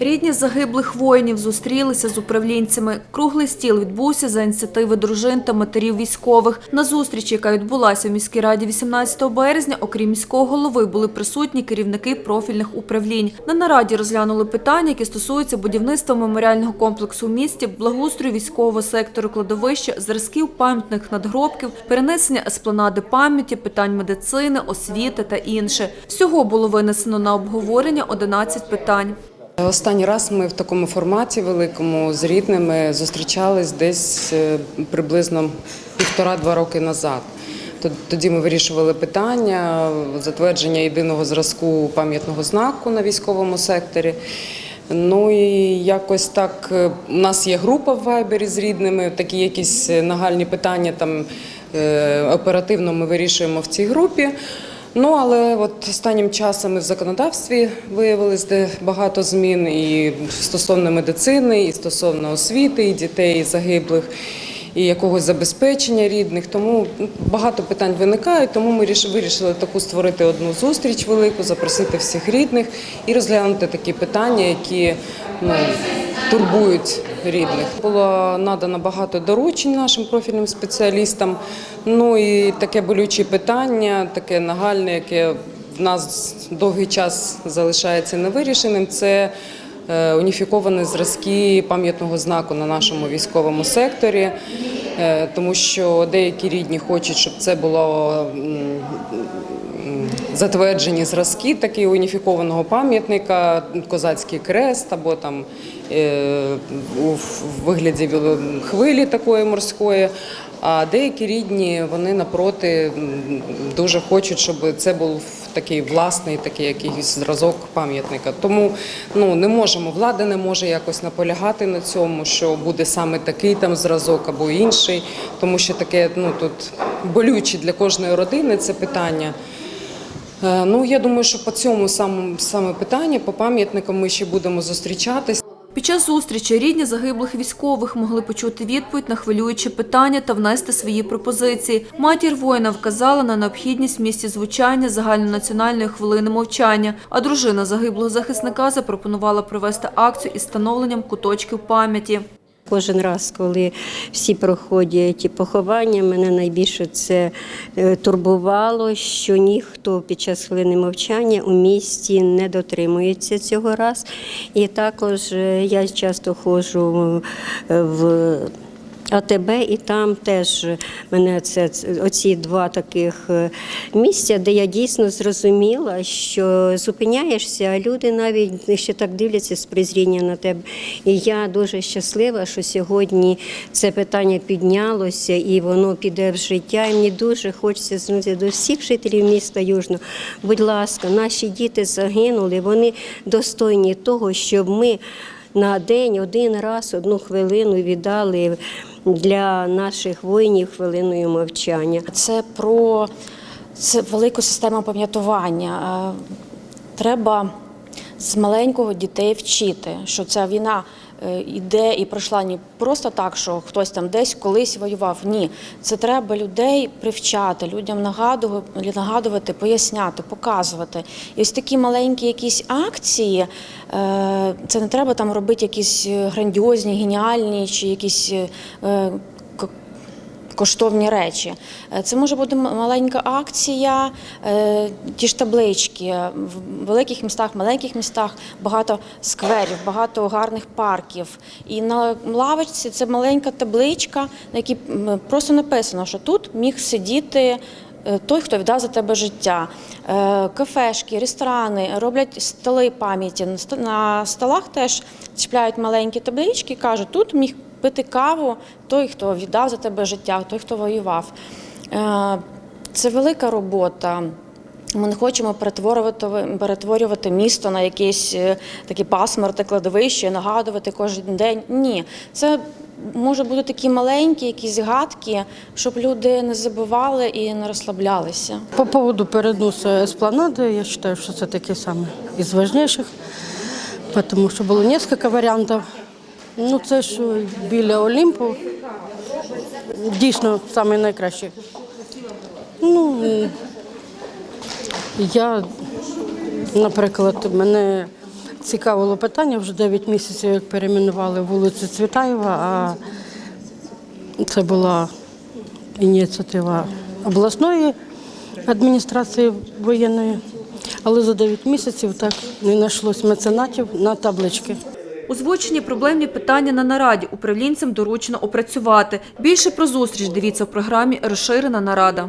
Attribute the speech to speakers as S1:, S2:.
S1: Рідні загиблих воїнів зустрілися з управлінцями. Круглий стіл відбувся за ініціативи дружин та матерів військових. На зустрічі, яка відбулася в міській раді 18 березня, окрім міського голови, були присутні керівники профільних управлінь. На нараді розглянули питання, які стосуються будівництва меморіального комплексу у місті, благоустрою військового сектору кладовища, зразків пам'ятних надгробків, перенесення еспланади пам'яті, питань медицини, освіти та інше. Всього було винесено на обговорення 11 питань.
S2: Останній раз ми в такому форматі великому з рідними зустрічались десь е, приблизно півтора-два роки назад. Тоді ми вирішували питання затвердження єдиного зразку пам'ятного знаку на військовому секторі. Ну і якось так е, у нас є група в Вайбері з рідними, такі якісь е, нагальні питання там оперативно ми вирішуємо в цій групі. Ну але от останнім часом і в законодавстві виявилось де багато змін і стосовно медицини, і стосовно освіти, і дітей загиблих, і якогось забезпечення рідних. Тому ну, багато питань виникають. Тому ми ріш- вирішили таку створити одну зустріч велику, запросити всіх рідних і розглянути такі питання, які ну, турбують рідних. Було надано багато доручень нашим профільним спеціалістам. Ну і таке болюче питання, таке нагальне, яке в нас довгий час залишається невирішеним. Це уніфіковані зразки пам'ятного знаку на нашому військовому секторі, Е, тому що деякі рідні хочуть, щоб це було затверджені зразки такі уніфікованого пам'ятника, козацький крест або там е, у вигляді хвилі такої морської. А деякі рідні вони напроти дуже хочуть, щоб це був такий власний, такий якийсь зразок пам'ятника. Тому ну не можемо, влада не може якось наполягати на цьому, що буде саме такий там зразок або інший, тому що таке ну тут болюче для кожної родини це питання. Е, Ну я думаю, що по цьому саме питанню, по пам'ятникам ми ще будемо зустрічатись.
S1: Під час зустрічі рідні загиблих військових могли почути відповідь на хвилюючі питання та внести свої пропозиції. Матір воїна вказала на необхідність в місті звучання загальнонаціональної хвилини мовчання, а дружина загиблого захисника запропонувала провести акцію із встановленням куточків пам'яті.
S3: Кожен раз, коли всі проходять поховання, мене найбільше це е, турбувало, що ніхто під час хвилини мовчання у місті не дотримується цього раз. І також е, я часто ходжу е, в АТБ, і там теж мене це оці два таких е, місця, де я дійсно зрозуміла, що зупиняєшся, а люди навіть ще так дивляться з презріння на тебе. І я дуже щаслива, що сьогодні це питання піднялося і воно піде в життя. І мені дуже хочеться звернутися до всіх жителів міста Южного. Будь ласка, наші діти загинули, вони достойні того, щоб ми на день один раз одну хвилину віддали для наших воїнів хвилиною мовчання.
S4: Це про це велику систему пам'ятування. Е, Треба з маленького дітей вчити, що ця війна е, йде і пройшла не просто так, що хтось там десь колись воював. Ні, це треба людей привчати, людям нагадувати, нагадувати, поясняти, показувати. І ось такі маленькі якісь акції. е, Це не треба там робити якісь е, грандіозні, геніальні чи якісь. Е, коштовні речі. Е, Це може бути маленька акція, е, ті ж таблички. В великих містах, маленьких містах багато скверів, багато гарних парків. І на лавочці це маленька табличка, на якій просто написано, що тут міг сидіти. е, Той, хто віддав за тебе життя, Е, кафешки, ресторани роблять столи пам'яті. На столах теж чіпляють маленькі таблички кажуть, тут міг пити каву той, хто віддав за тебе життя, той, хто воював. Е, Це велика робота. Ми не хочемо перетворювати, перетворювати місто на якесь е, таке пасмурне кладовище, нагадувати кожен день. Ні, це може бути такі маленькі, якісь згадки, щоб люди не забували і не розслаблялися.
S5: По поводу переносу эспланады, я считаю, что это такие самые из важнейших, потому что было несколько варіантів. Ну, це що біля Олімпу, дійсно саме найкраще. Ну, я, наприклад, мене цікавило питання. Вже 9 місяців, як перейменували вулицю Цвітаєва, а це була ініціатива обласної адміністрації воєнної. Але за 9 місяців так не знайшлось меценатів на таблички.
S1: Озвучені проблемні питання на нараді управлінцям доручено опрацювати. Більше про зустріч дивіться в програмі Розширена нарада.